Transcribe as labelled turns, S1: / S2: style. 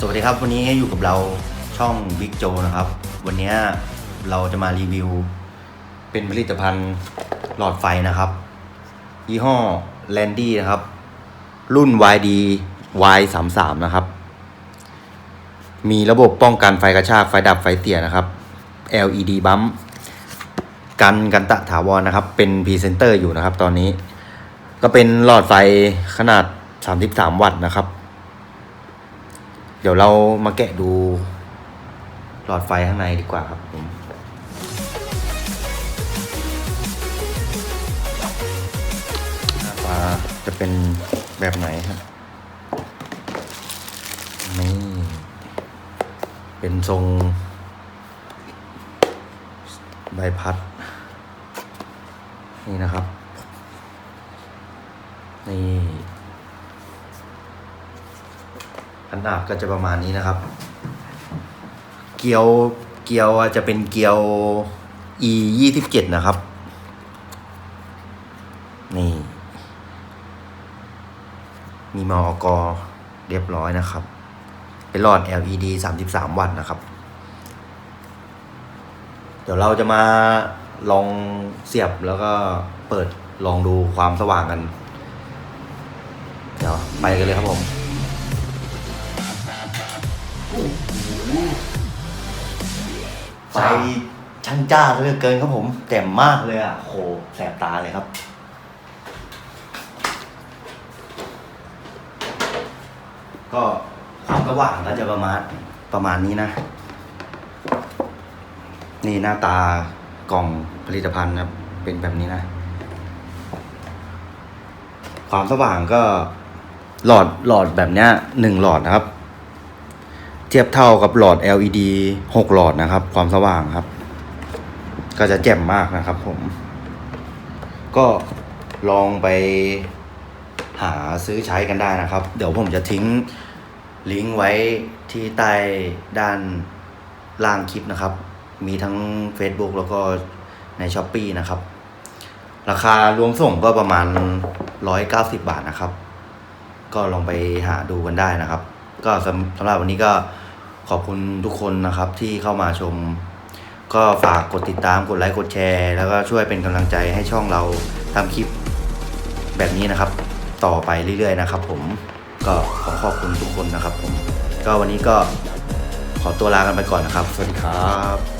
S1: สวัสดีครับวันนี้อยู่กับเราช่องบิ๊กโจนะครับ วันนี้เราจะมารีวิว เป็นผลิตภัณฑ์หลอดไฟนะครับ ยี่ห้อแลนดี้นะครับ รุ่น YD Y33 นะครับ มีระบบป้องกันไฟกระชากไฟดับไฟเสียนะครับ LED บัมกันกันตะถาวรนะครับ เป็นพรีเซนเตอร์อยู่นะครับ ตอนนี้ ก็เป็นหลอดไฟขนาด 33 วัตต์นะครับ เดี๋ยวเรามาแกะดูหลอดไฟข้างในดีกว่าครับผมหน้าตาจะเป็นแบบไหนครับนี่เป็นทรงใบพัด นี่นะครับ นี่ ขนาดก็จะประมาณนี้นะครับ เกียวเกียวจะเป็นเกียว e ยี่สิบเจ็ดนะครับ นี่ มีมอกเรียบร้อยนะครับ เป็นหลอด LED 33 วัตต์นะครับ เดี๋ยวเราจะมาลองเสียบแล้วก็เปิดลองดูความสว่างกัน เดี๋ยวไปกันเลยครับผม ไฟช่างจ้าเหลือเกินครับผมแจ่มมากเลยอะโหแสบตาเลยครับ ก็ความสว่างก็จะประมาณประมาณนี้นะ นี่หน้าตากล่องผลิตภัณฑ์ครับเป็นแบบนี้นะ ความสว่างก็หลอดหลอดแบบเนี้ยหนึ่งหลอดนะครับ เทียบเท่ากับหลอด LED 6 หลอดนะครับ ความสว่างครับ ก็จะแจ่มมากนะครับผม ก็ลองไปหาซื้อใช้กันได้นะครับ เดี๋ยวผมจะทิ้งลิงก์ไว้ที่ใต้ด้านล่างคลิปนะครับ มีทั้ง Facebook แล้วก็ใน s h อ p e e นะครับ ราคารวมส่งก็ประมาณ 190 บาทนะครับ ก็ลองไปหาดูกันได้นะครับ ก็สำสำหรับวันนี้ก็ ขอบคุณทุกคนนะครับที่เข้ามาชม ก็ฝากกดติดตามกดไลค์กดแชร์ แล้วก็ช่วยเป็นกำลังใจให้ช่องเราทำคลิปแบบนี้นะครับ ต่อไปเรื่อยๆนะครับ ผมก็ขอขอบคุณทุกคนนะครับ ผม ก็วันนี้ก็ขอตัวลากันไปก่อนนะครับ สวัสดีครับ